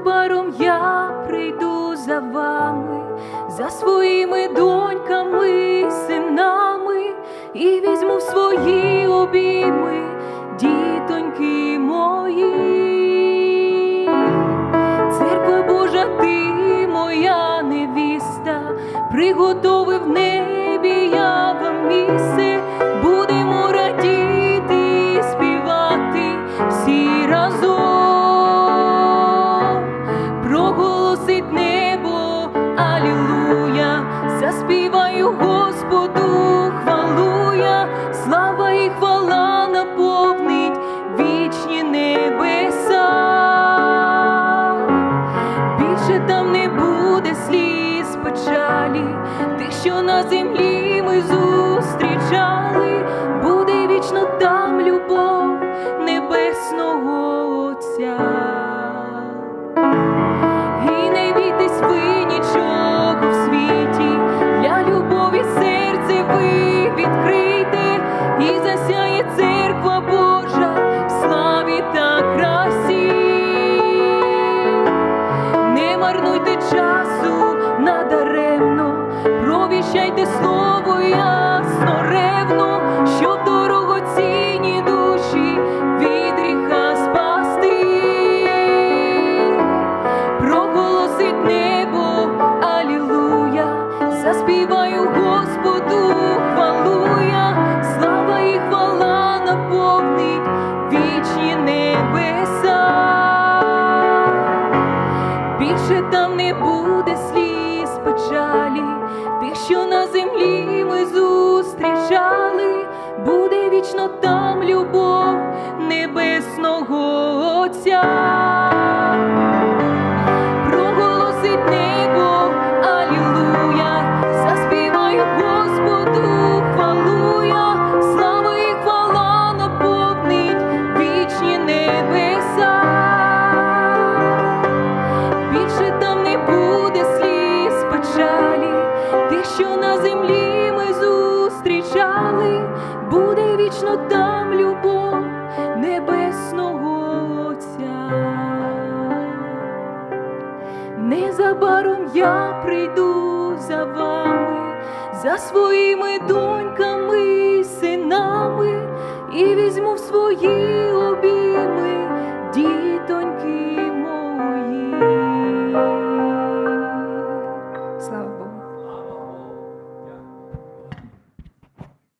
Незабаром я прийду за вами, за своїми доньками, синами, і візьму в свої обійми, дітоньки мої. Церква Божа, ти моя невіста, приготовив небі я вам місце, тих, що на землі провіщайте слово ясно, ревно, щоб дорогоцінні душі від гріха спасти. Проголосить небо, алілуя, заспіваю Господу, хвалу я, слава і хвала наповнить вічні небеса. Більше там не буде сліз печалі, тих, що на землі ми зустрічали, буде вічно там любов небесного Отця. що на землі ми зустрічали, буде вічно там любов небесного Отця. Незабаром я прийду за вами, за своїми доньками, синами і візьму в свої обіцянки